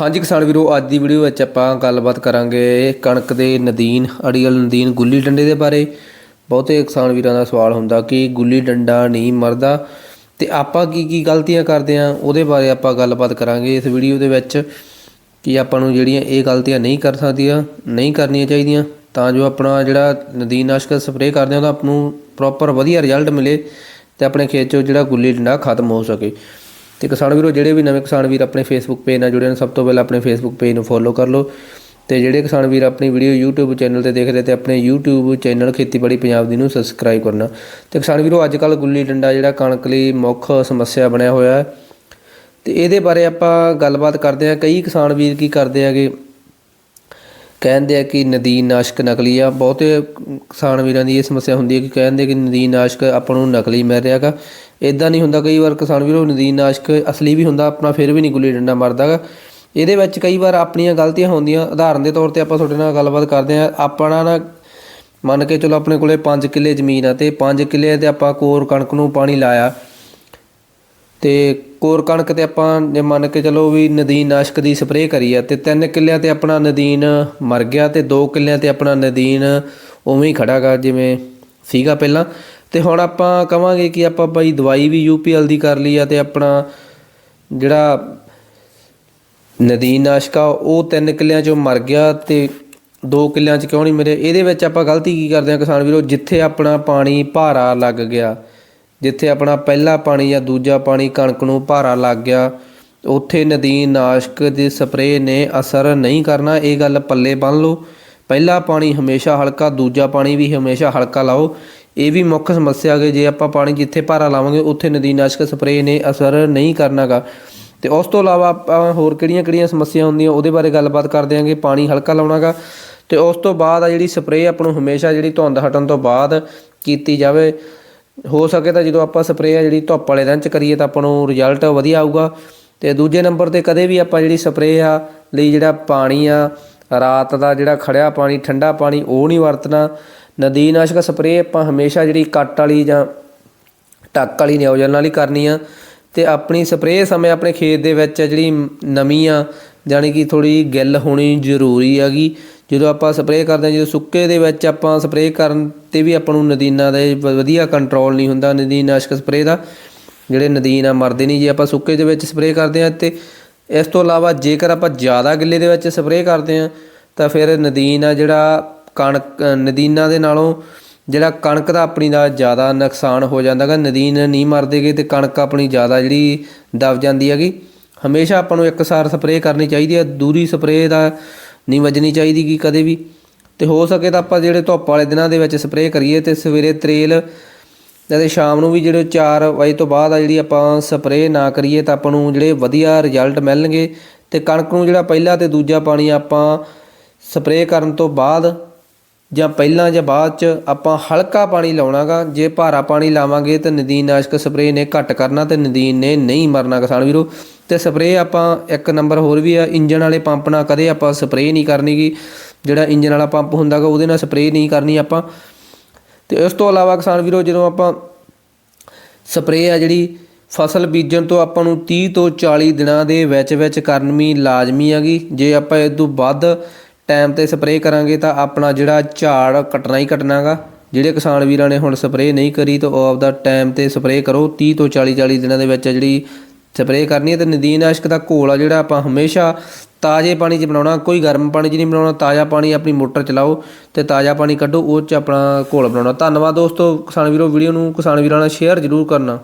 ਹਾਂਜੀ ਕਿਸਾਨ ਵੀਰੋ, ਅੱਜ ਦੀ ਵੀਡੀਓ ਵਿੱਚ ਆਪਾਂ ਗੱਲਬਾਤ ਕਰਾਂਗੇ ਕਣਕ ਦੇ ਨਦੀਨ, ਅੜੀਅਲ ਨਦੀਨ ਗੁੱਲੀ ਡੰਡੇ ਦੇ ਬਾਰੇ। ਬਹੁਤੇ ਕਿਸਾਨ ਵੀਰਾਂ ਦਾ ਸਵਾਲ ਹੁੰਦਾ ਕਿ ਗੁੱਲੀ ਡੰਡਾ ਨਹੀਂ ਮਰਦਾ। ਤੇ ਆਪਾਂ ਕੀ ਕੀ ਗਲਤੀਆਂ ਕਰਦੇ ਆ ਉਹਦੇ ਬਾਰੇ ਆਪਾਂ ਗੱਲਬਾਤ ਕਰਾਂਗੇ ਇਸ ਵੀਡੀਓ ਦੇ ਵਿੱਚ ਕਿ ਆਪਾਂ ਨੂੰ ਜਿਹੜੀਆਂ ਇਹ ਗਲਤੀਆਂ ਨਹੀਂ ਕਰ ਸਕਦੀਆਂ, ਨਹੀਂ ਕਰਨੀਆਂ ਚਾਹੀਦੀਆਂ। ਤਾਂ ਜੋ ਆਪਣਾ ਜਿਹੜਾ ਨਦੀਨਨਾਸ਼ਕ ਸਪਰੇਅ ਕਰਦੇ ਆ ਉਹਦਾ ਆਪ ਨੂੰ ਪ੍ਰੋਪਰ ਵਧੀਆ ਰਿਜ਼ਲਟ ਮਿਲੇ ਤੇ ਆਪਣੇ ਖੇਤ 'ਚੋਂ ਜਿਹੜਾ ਗੁੱਲੀ ਡੰਡਾ ਖਤਮ ਹੋ ਸਕੇ। ਤੇ ਕਿਸਾਨ ਵੀਰੋ, ਜਿਹੜੇ ਵੀ ਨਵੇਂ ਕਿਸਾਨ ਵੀਰ ਆਪਣੇ ਫੇਸਬੁੱਕ ਪੇਜ ਨਾਲ ਜੁੜੇ ਨੇ ਸਭ ਤੋਂ ਪਹਿਲਾਂ ਆਪਣੇ ਫੇਸਬੁੱਕ ਪੇਜ ਨੂੰ ਫੋਲੋ ਕਰ ਲਓ ਤੇ ਜਿਹੜੇ ਕਿਸਾਨ ਵੀਰ ਆਪਣੀ ਵੀਡੀਓ YouTube ਚੈਨਲ ਤੇ ਦੇਖ ਰਹੇ ਤੇ ਆਪਣੇ YouTube ਚੈਨਲ ਖੇਤੀਬਾੜੀ ਪੰਜਾਬ ਦੀ ਨੂੰ ਸਬਸਕ੍ਰਾਈਬ ਕਰਨਾ। ਤੇ ਕਿਸਾਨ ਵੀਰੋ ਅੱਜ ਕੱਲ ਗੁੱਲੀ ਡੰਡਾ ਜਿਹੜਾ ਕਣਕ ਲਈ ਮੁੱਖ ਸਮੱਸਿਆ ਬਣਿਆ ਹੋਇਆ ਹੈ। ਤੇ ਇਹਦੇ ਬਾਰੇ ਆਪਾਂ ਗੱਲਬਾਤ ਕਰਦੇ ਹਾਂ। ਕਈ ਕਿਸਾਨ ਵੀਰ ਕੀ ਕਰਦੇ ਹੈਗੇ? ਕਹਿੰਦੇ ਆ ਕਿ ਨਦੀਨ ਨਾਸ਼ਕ ਨਕਲੀ ਆ। ਬਹੁਤੇ ਕਿਸਾਨ ਵੀਰਾਂ ਦੀ ਇਹ ਸਮੱਸਿਆ ਹੁੰਦੀ ਹੈ ਕਿ ਕਹਿੰਦੇ ਕਿ ਨਦੀਨ ਨਾਸ਼ਕ ਆਪਾਂ ਨੂੰ ਨਕਲੀ ਮਿਲ ਰਿਹਾਗਾ ਇਦਾਂ ਨਹੀਂ ਹੁੰਦਾ, ਕਈ ਵਾਰ ਕਿਸਾਨ ਵੀਰੋ ਨਦੀਨ ਨਾਸ਼ਕ ਅਸਲੀ ਵੀ ਹੁੰਦਾ, ਆਪਣਾ ਫਿਰ ਵੀ ਨਹੀਂ ਗੁੱਲੀ ਡੰਡਾ ਮਰਦਾਗਾ ਇਹਦੇ ਵਿੱਚ ਕਈ ਵਾਰ ਆਪਣੀਆਂ ਗਲਤੀਆਂ ਹੁੰਦੀਆਂ, ਉਦਾਹਰਨ ਦੇ ਤੌਰ ਤੇ ਆਪਾਂ ਤੁਹਾਡੇ ਨਾਲ ਗੱਲਬਾਤ ਕਰਦੇ ਹਾਂ। ਆਪਣਾ ਨਾ ਮੰਨ ਕੇ ਚਲੋ ਆਪਣੇ ਕੋਲੇ 5 ਕਿੱਲੇ ਜ਼ਮੀਨ ਆ ਤੇ 5 ਕਿੱਲੇ ਤੇ ਆਪਾਂ ਕੋਰ ਕਣਕ ਨੂੰ ਪਾਣੀ ਲਾਇਆ। ਤੇ ਕੋਰ ਕਣਕ ਤੇ ਆਪਾਂ ਜੇ ਮੰਨ ਕੇ ਚਲੋ ਵੀ ਨਦੀਨ ਨਾਸ਼ਕ ਦੀ ਸਪਰੇਅ ਕਰੀ ਆ ਤੇ ਤਿੰਨ ਕਿੱਲਿਆਂ ਤੇ ਆਪਣਾ ਨਦੀਨ ਮਰ ਗਿਆ ਤੇ ਦੋ ਕਿੱਲਿਆਂ ਤੇ ਆਪਣਾ ਨਦੀਨ ਉਵੇਂ ਹੀ ਖੜਾਗਾ ਜਿਵੇਂ ਸੀਗਾ ਪਹਿਲਾਂ। ਤੇ ਹੁਣ ਆਪਾਂ ਕਵਾਂਗੇ ਕਿ ਆਪਾਂ ਬਾਈ ਦਵਾਈ ਵੀ ਯੂਪੀਐਲ ਦੀ ਕਰ ਲਈ ਆ ਤੇ ਆਪਣਾ ਜਿਹੜਾ ਨਦੀਨ ਨਾਸ਼ਕਾ ਉਹ ਤਿੰਨ ਕਿੱਲਿਆਂ ਚੋਂ ਮਰ ਗਿਆ ਤੇ ਦੋ ਕਿੱਲਿਆਂ 'ਚ ਕਿਉਂ ਨਹੀਂ ਮਰੇ ਇਹਦੇ ਵਿੱਚ ਆਪਾਂ ਗਲਤੀ ਕੀ ਕਰਦੇ ਹਾਂ ਕਿਸਾਨ ਵੀਰੋ? ਜਿੱਥੇ ਆਪਣਾ ਪਾਣੀ ਭਾਰਾ ਲੱਗ ਗਿਆ, ਜਿੱਥੇ ਆਪਣਾ ਪਹਿਲਾ ਪਾਣੀ ਜਾਂ ਦੂਜਾ ਪਾਣੀ ਕਣਕ ਨੂੰ ਭਾਰਾ ਲੱਗ ਗਿਆ, ਉੱਥੇ ਨਦੀਨ ਨਾਸ਼ਕ ਦੇ ਸਪਰੇਅ ਨੇ ਅਸਰ ਨਹੀਂ ਕਰਨਾ। ਇਹ ਗੱਲ ਪੱਲੇ ਬੰਨ ਲਓ। ਪਹਿਲਾ ਪਾਣੀ ਹਮੇਸ਼ਾ ਹਲਕਾ, ਦੂਜਾ ਪਾਣੀ ਵੀ ਹਮੇਸ਼ਾ ਹਲਕਾ ਲਾਓ। ਇਹ ਵੀ ਮੁੱਖ ਸਮੱਸਿਆ ਹੈ ਜੇ ਆਪਾਂ ਪਾਣੀ ਜਿੱਥੇ ਭਾਰਾ ਲਾਵਾਂਗੇ, ਉੱਥੇ ਨਦੀਨ ਨਾਸ਼ਕ ਸਪਰੇਅ ਨੇ ਅਸਰ ਨਹੀਂ ਕਰਨਾਗਾ। ਤੇ ਉਸ ਤੋਂ ਇਲਾਵਾ ਆਪਾਂ ਹੋਰ ਕਿਹੜੀਆਂ-ਕਿਹੜੀਆਂ ਸਮੱਸਿਆ ਹੁੰਦੀਆਂ, ਉਹਦੇ ਬਾਰੇ ਗੱਲਬਾਤ ਕਰਦੇ ਆਂਗੇ, ਪਾਣੀ ਹਲਕਾ ਲਾਉਣਾਗਾ। ਤੇ ਉਸ ਤੋਂ ਬਾਅਦ ਆ ਜਿਹੜੀ ਸਪਰੇਅ ਆਪਾਂ ਨੂੰ ਹਮੇਸ਼ਾ ਜਿਹੜੀ ਧੁੰਦ ਹਟਣ ਤੋਂ ਬਾਅਦ ਕੀਤੀ ਜਾਵੇ, ਹੋ ਸਕੇ ਤਾਂ ਜਦੋਂ ਆਪਾਂ ਸਪਰੇਅ ਆ ਜਿਹੜੀ ਧੁੱਪ ਵਾਲੇ ਦਿਨ ਚ ਕਰੀਏ ਤਾਂ ਆਪਾਂ ਨੂੰ ਰਿਜ਼ਲਟ ਵਧੀਆ ਆਊਗਾ। ਤੇ ਦੂਜੇ ਨੰਬਰ ਤੇ ਕਦੇ ਵੀ ਆਪਾਂ ਜਿਹੜੀ ਸਪਰੇਅ ਆ ਲਈ ਜਿਹੜਾ ਪਾਣੀ ਆ, ਰਾਤ ਦਾ ਜਿਹੜਾ ਖੜਿਆ ਪਾਣੀ, ਠੰਡਾ ਪਾਣੀ, ਉਹ ਨਹੀਂ ਵਰਤਣਾ। ਨਦੀਨਾਸ਼ਕ ਸਪਰੇਅ, ਆਪਾਂ ਹਮੇਸ਼ਾ ਜਿਹੜੀ ਕੱਟ ਵਾਲੀ ਜਾਂ ਟੱਕ ਵਾਲੀ ਨਿਊਜ਼ਲ ਨਾਲ ਹੀ ਕਰਨੀ ਆ। ਤੇ ਆਪਣੀ ਸਪਰੇਅ ਸਮੇਂ ਆਪਣੇ ਖੇਤ ਦੇ ਵਿੱਚ ਜਿਹੜੀ ਨਮੀ ਆ, ਜਾਣੀ ਕਿ ਥੋੜੀ ਗਿੱਲ ਹੋਣੀ ਜ਼ਰੂਰੀ ਹੈਗੀ। ਜਦੋਂ ਆਪਾਂ ਸਪਰੇਅ ਕਰਦੇ ਹਾਂ ਜਦੋਂ ਸੁੱਕੇ ਦੇ ਵਿੱਚ ਆਪਾਂ ਸਪਰੇਅ ਕਰਨ ਤੇ ਵੀ ਆਪਾਂ ਨੂੰ ਨਦੀਨਾਂ ਦਾ ਵਧੀਆ ਕੰਟਰੋਲ ਨਹੀਂ ਹੁੰਦਾ ਨਦੀਨਾਸ਼ਕ ਸਪਰੇਅ ਦਾ। ਜਿਹੜੇ ਨਦੀਨ ਆ, ਮਰਦੇ ਨਹੀਂ। ਜੇ ਆਪਾਂ ਸੁੱਕੇ ਦੇ ਵਿੱਚ ਸਪਰੇਅ ਕਰਦੇ ਹਾਂ ਤੇ ਇਸ ਤੋਂ ਇਲਾਵਾ ਜੇਕਰ ਆਪਾਂ ਜ਼ਿਆਦਾ ਗਿੱਲੇ ਦੇ ਵਿੱਚ ਸਪਰੇਅ ਕਰਦੇ ਹਾਂ ਤਾਂ ਫਿਰ ਨਦੀਨ ਆ ਜਿਹੜਾ ਕਣਕ ਨਦੀਨਾਂ ਦੇ ਨਾਲੋਂ ਜਿਹੜਾ ਕਣਕ ਦਾ ਆਪਣੀ ਦਾ ਜ਼ਿਆਦਾ ਨੁਕਸਾਨ ਹੋ ਜਾਂਦਾ ਜਾਂਦਾਗਾ ਨਦੀਨ ਨਹੀਂ ਮਰਦੇਗੇ ਤੇ ਕਣਕ ਆਪਣੀ ਜ਼ਿਆਦਾ ਜਿਹੜੀ ਦਬ ਜਾਂਦੀ ਹੈਗੀ। ਹਮੇਸ਼ਾ ਆਪਾਂ ਨੂੰ ਇੱਕਸਾਰ ਸਪਰੇਅ ਕਰਨੀ ਚਾਹੀਦੀ ਹੈ, ਦੂਰੀ ਸਪਰੇਅ ਦਾ ਨਹੀਂ ਵੱਜਣੀ ਚਾਹੀਦੀ ਗੀ ਕਦੇ ਵੀ। ਤੇ ਹੋ ਸਕੇ ਤਾਂ ਆਪਾਂ ਜਿਹੜੇ ਧੁੱਪ ਵਾਲੇ ਦਿਨਾਂ ਦੇ ਵਿੱਚ ਸਪਰੇਅ ਕਰੀਏ ਤੇ ਸਵੇਰੇ ਤਰੇਲ ਅਤੇ ਸ਼ਾਮ ਨੂੰ ਵੀ ਜਿਹੜੇ 4 ਵਜੇ ਤੋਂ ਬਾਅਦ ਆ ਜਿਹੜੀ ਆਪਾਂ ਸਪਰੇਅ ਨਾ ਕਰੀਏ ਤਾਂ ਆਪਾਂ ਨੂੰ ਜਿਹੜੇ ਵਧੀਆ ਰਿਜ਼ਲਟ ਮਿਲਣਗੇ। ਤੇ ਕਣਕ ਨੂੰ ਜਿਹੜਾ ਪਹਿਲਾ ਤੇ ਦੂਜਾ ਪਾਣੀ ਆਪਾਂ ਸਪਰੇਅ ਕਰਨ ਤੋਂ ਬਾਅਦ ਜਾਂ ਪਹਿਲਾਂ ਜਾਂ ਬਾਅਦ ਚ ਆਪਾਂ ਹਲਕਾ ਪਾਣੀ ਲਾਉਣਾਗਾ, ਜੇ ਭਾਰਾ ਪਾਣੀ ਲਾਵਾਂਗੇ ਤਾਂ ਨਦੀਨ ਨਾਸ਼ਕ ਸਪਰੇਅ ਨੇ ਘੱਟ ਕਰਨਾ ਤੇ ਨਦੀਨ ਨੇ ਨਹੀਂ ਮਰਨਾ ਕਿਸਾਨ ਵੀਰੋ। ਤੇ ਸਪਰੇਅ ਆਪਾਂ ਇੱਕ ਨੰਬਰ ਹੋਰ ਵੀ ਆ ਇੰਜਨ ਵਾਲੇ ਪੰਪ ਨਾਲ ਕਦੇ ਆਪਾਂ ਸਪਰੇਅ ਨਹੀਂ ਕਰਨੀਗੀ ਜਿਹੜਾ ਇੰਜਨ ਵਾਲਾ ਪੰਪ ਹੁੰਦਾਗਾ, ਉਹਦੇ ਨਾਲ ਸਪਰੇਅ ਨਹੀਂ ਕਰਨੀ ਆਪਾਂ। ਤੇ ਇਸ ਤੋਂ ਇਲਾਵਾ ਕਿਸਾਨ ਵੀਰੋ, ਜਦੋਂ ਆਪਾਂ ਸਪਰੇਅ ਆ ਜਿਹੜੀ ਫਸਲ ਬੀਜਣ ਤੋਂ ਆਪਾਂ ਨੂੰ 30 ਤੋਂ 40 ਦਿਨਾਂ ਦੇ ਵਿੱਚ ਵਿੱਚ ਕਰਨੀ ਲਾਜ਼ਮੀ ਹੈਗੀ ਜੇ ਆਪਾਂ ਇਹ ਤੋਂ ਵੱਧ ਟਾਈਮ ਤੇ ਸਪਰੇਅ ਕਰਾਂਗੇ ਤਾਂ ਆਪਣਾ ਜਿਹੜਾ ਝਾੜ ਕੱਟਣਾ ਹੀ ਕੱਟਣਾਗਾ ਜਿਹੜੇ ਕਿਸਾਨ ਵੀਰਾਂ ਨੇ ਹੁਣ ਸਪਰੇਅ ਨਹੀਂ ਕਰੀ ਤਾਂ ਉਹ ਆਪਦਾ ਟਾਈਮ ਤੇ ਸਪਰੇਅ ਕਰੋ। 30 ਤੋਂ 40 40 ਦਿਨਾਂ ਦੇ ਵਿੱਚ ਜਿਹੜੀ ਸਪਰੇਅ ਕਰਨੀ ਹੈ ਤੇ ਨਦੀਨਾਸ਼ਕ ਦਾ ਘੋਲ ਆ ਜਿਹੜਾ ਆਪਾਂ ਹਮੇਸ਼ਾ ਤਾਜ਼ੇ ਪਾਣੀ 'ਚ ਬਣਾਉਣਾ, ਕੋਈ ਗਰਮ ਪਾਣੀ 'ਚ ਨਹੀਂ ਬਣਾਉਣਾ, ਤਾਜ਼ਾ ਪਾਣੀ ਆਪਣੀ ਮੋਟਰ ਚਲਾਓ ਤੇ ਤਾਜ਼ਾ ਪਾਣੀ ਕੱਢੋ, ਉਹ 'ਚ ਆਪਣਾ ਘੋਲ ਬਣਾਉਣਾ। ਧੰਨਵਾਦ ਦੋਸਤੋ, ਕਿਸਾਨ ਵੀਰੋ ਵੀਡੀਓ ਨੂੰ ਕਿਸਾਨ ਵੀਰਾਂ ਨਾਲ ਸ਼ੇਅਰ ਜ਼ਰੂਰ ਕਰਨਾ।